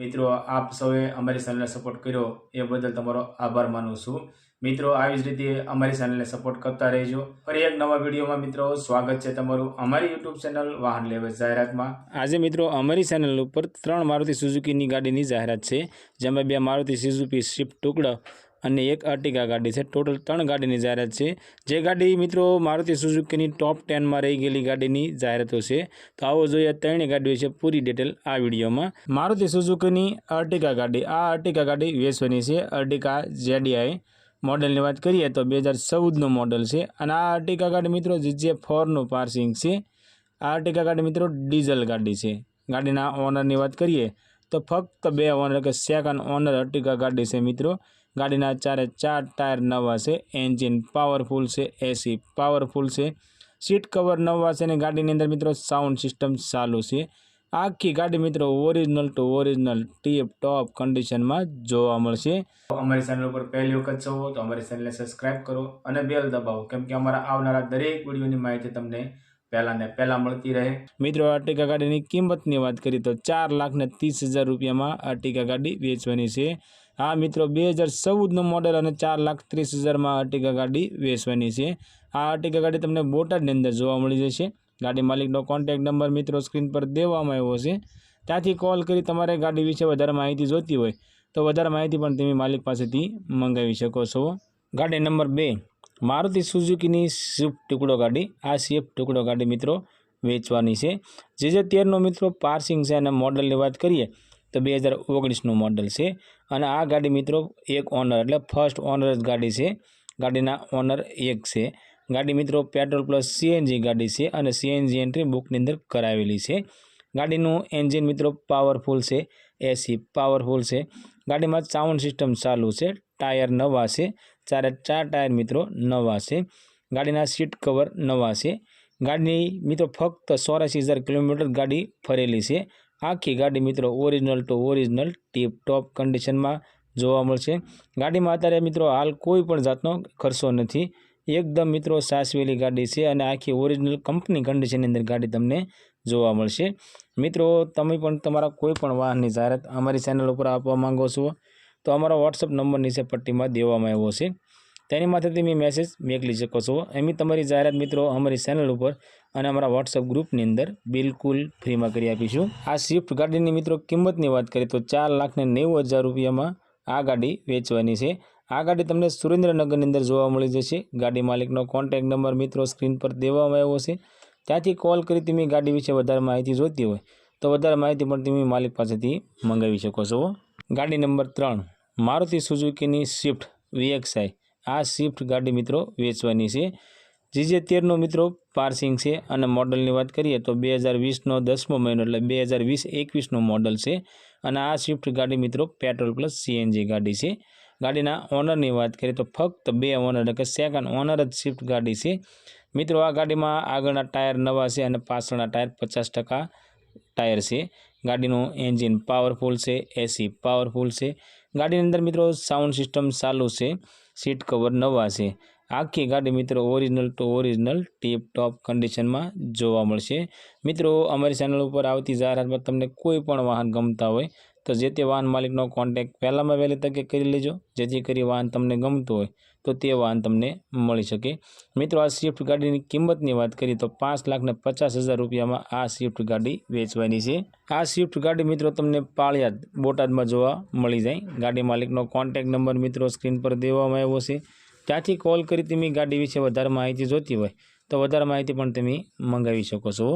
મિત્રો, આપ સૌએ અમારી ચેનલને સપોર્ટ કર્યો એ બદલ તમારો આભાર માનું છું. મિત્રો, આવી જ રીતે અમારી ચેનલને સપોર્ટ કરતા રહેજો. ફરી એક નવા વિડીયોમાં મિત્રો, સ્વાગત છે તમારું અમારી યુટ્યુબ ચેનલ વાહન લેવા જાહેરાતમાં. આજે મિત્રો, અમારી ચેનલ ઉપર ત્રણ મારુતિ સુઝુકીની ગાડીની જાહેરાત છે, જેમાં બે મારુતિ સુઝુકી સ્વિફ્ટ ટુકડો અને એક અર્ટિગા ગાડી છે. ટોટલ ત્રણ ગાડીની જાહેરાત છે. જે ગાડી મિત્રો મારુતિ સુઝુકીની ટોપ ટેનમાં રહી ગયેલી ગાડીની જાહેરાતો છે. તો આવો જોઈએ ત્રણેય ગાડીઓ છે પૂરી ડિટેલ આ વિડીયોમાં. મારુતિ સુઝુકીની અર્ટિગા ગાડી. આ અર્ટિગા ગાડી વેચવાની છે. અર્ટિગા જેડીઆઈ મોડલની વાત કરીએ તો બે હજાર ચૌદનું મોડલ છે. અને આ અર્ટિગા ગાડી મિત્રો જીજે ફોરનું પાર્સિંગ છે. આ અર્ટિગા ગાડી મિત્રો ડીઝલ ગાડી છે. ગાડીના ઓનરની વાત કરીએ તો ફક્ત બે ઓનર કે સેકન્ડ ઓનર અર્ટિગા ગાડી છે મિત્રો. ગાડીના ચારે ચાર ટાયર નવા છે એન્જિન પાવરફુલ છે એસી પાવરફુલ છે સીટ કવર નવા છે અને ગાડીની અંદર મિત્રો સાઉન્ડ સિસ્ટમ ચાલુ છે. આખી ગાડી મિત્રો original to original tip top કન્ડિશનમાં જોવા મળશે. અમારી ચેનલ ઉપર પહેલી વખત છો તો અમારી ચેનલને સબસ્ક્રાઇબ કરો અને બેલ દબાવો કેમ કે અમારા આવનારા દરેક વિડીયોની માહિતી તમને પહેલાં ને પહેલાં મળતી રહે. મિત્રો અર્ટિકા ગાડીની કિંમતની વાત કરીએ તો ચાર લાખ ને ત્રીસ હજાર રૂપિયામાં અર્ટિકા ગાડી વેચવાની છે. આ મિત્રો, બે હજાર ચૌદનું મોડેલ અને ચાર લાખ ત્રીસ હજારમાં અર્ટિકા ગાડી વેચવાની છે. આ અર્ટિકા ગાડી તમને બોટાદની અંદર જોવા મળી જશે. ગાડી માલિકનો કોન્ટેક્ટ નંબર મિત્રો સ્ક્રીન પર દેવામાં આવ્યો છે. ત્યાંથી કોલ કરી તમારે ગાડી વિશે વધારે માહિતી જોતી હોય તો વધારે માહિતી પણ તમે માલિક પાસેથી મંગાવી શકો છો. ગાડી નંબર બે, મારુતિ સુઝુકીની સ્વિફ્ટ ટુકડો ગાડી. આ સ્વિફ્ટ ટુકડો ગાડી મિત્રો વેચવાની છે. જે જે તેરનો મિત્રો પાર્સિંગ છે અને મોડલની વાત કરીએ તો બે હજાર ઓગણીસનું મોડલ છે. અને આ ગાડી મિત્રો એક ઓનર, એટલે ફર્સ્ટ ઓનર જ ગાડી છે. ગાડીના ઓનર એક છે. ગાડી મિત્રો પેટ્રોલ પ્લસ સીએનજી ગાડી છે અને સીએનજી એન્ટ્રી બુકની અંદર કરાવેલી છે. ગાડીનું એન્જિન મિત્રો પાવરફુલ છે એસી પાવરફુલ છે. ગાડીમાં સાઉન્ડ સિસ્ટમ ચાલુ છે, ટાયર નવા છે, ચારે ચાર ટાયર મિત્રો નવા છે. ગાડીના સીટ કવર નવા છે. ગાડીની મિત્રો ફક્ત ચોરાસી કિલોમીટર ગાડી ફરેલી છે. આખી ગાડી મિત્રો original to original tip top કન્ડિશનમાં જોવા મળશે. ગાડીમાં અત્યારે મિત્રો હાલ કોઈ પણ જાતનો ખર્ચો નથી. એકદમ મિત્રો સાસવેલી ગાડી છે અને આખી ઓરિજિનલ કંપની કન્ડિશનની અંદર ગાડી તમને જોવા મળશે. મિત્રો તમે પણ તમારા કોઈ પણ વાહનની જાહેરાત અમારી ચેનલ ઉપર આપવા માંગો છો તો અમારો વોટ્સઅપ નંબર નીચે પટ્ટીમાં દેવામાં આવ્યો છે. તેની માથેથી મેં મેસેજ મોકલી શકો છો. એમી તમારી જાહેરાત મિત્રો અમારી ચેનલ ઉપર અને અમારા વોટ્સઅપ ગ્રુપની અંદર બિલકુલ ફ્રીમાં કરી આપીશું. આ સ્વિફ્ટ ગાડીની મિત્રો કિંમતની વાત કરીએ તો ચાર લાખને નેવું હજાર રૂપિયામાં આ ગાડી વેચવાની છે. આ ગાડી તમને સુરેન્દ્રનગરની અંદર જોવા મળી જશે. ગાડી માલિકનો કોન્ટેક્ટ નંબર મિત્રો સ્ક્રીન પર દેવામાં આવ્યો છે. ત્યાંથી કોલ કરી તમે ગાડી વિશે વધારે માહિતી જોઈતી હોય તો વધારે માહિતી પણ તમે માલિક પાસેથી મંગાવી શકો છો. ગાડી નંબર ત્રણ, મારુતિ સુઝુકીની સ્વિફ્ટ વીએક્સઆઈ આ સ્વિફ્ટ ગાડી મિત્રો વેચવાની છે. જીજે તેરનો મિત્રો પાર્સિંગ છે અને મોડલની વાત કરીએ તો બે હજાર વીસનો દસમો મહિનો એટલે બે હજાર વીસ એકવીસનો મોડલ છે. અને આ સ્વિફ્ટ ગાડી મિત્રો પેટ્રોલ પ્લસ સીએનજી ગાડી છે. ગાડીના ઓનરની વાત કરીએ તો ફક્ત બે ઓનર એટલે કે સેકન્ડ ઓનર જ સ્વિફ્ટ ગાડી છે. મિત્રો આ ગાડીમાં આગળના ટાયર નવા છે અને પાછળના ટાયર પચાસ ટાયર છે. ગાડીનું એન્જિન પાવરફુલ છે એસી પાવરફુલ છે. ગાડીની અંદર મિત્રો સાઉન્ડ સિસ્ટમ ચાલુ છે સીટ કવર નવા છે. આખી ગાડી મિત્રો original to original tip top કન્ડિશનમાં જોવા મળશે. મિત્રો અમારી ચેનલ ઉપર આવતી જાહેરાતમાં તમને કોઈ પણ વાહન ગમતા હોય તો જે તે વાહન માલિકનો કોન્ટેક્ટ પહેલાંમાં વહેલી તકે કરી લેજો. જેથી કરી વાહન તમને ગમતું હોય, તો તે વાહન તમને મળી શકે. મિત્રો, આ સ્વિફ્ટ ગાડીની કિંમતની વાત કરીએ તો પાંચ લાખને પચાસ હજાર રૂપિયામાં આ સ્વિફ્ટ ગાડી વેચવાની છે. આ સ્વિફ્ટ ગાડી મિત્રો તમને પાળિયાદ બોટાદમાં જોવા મળી જાય. ગાડી માલિકનો કોન્ટેક્ટ નંબર મિત્રો સ્ક્રીન પર દેવામાં આવ્યો છે. ત્યાંથી કોલ કરી તમે ગાડી વિશે વધારે માહિતી જોતી હોય, તો વધારે માહિતી પણ તમે મંગાવી શકો છો.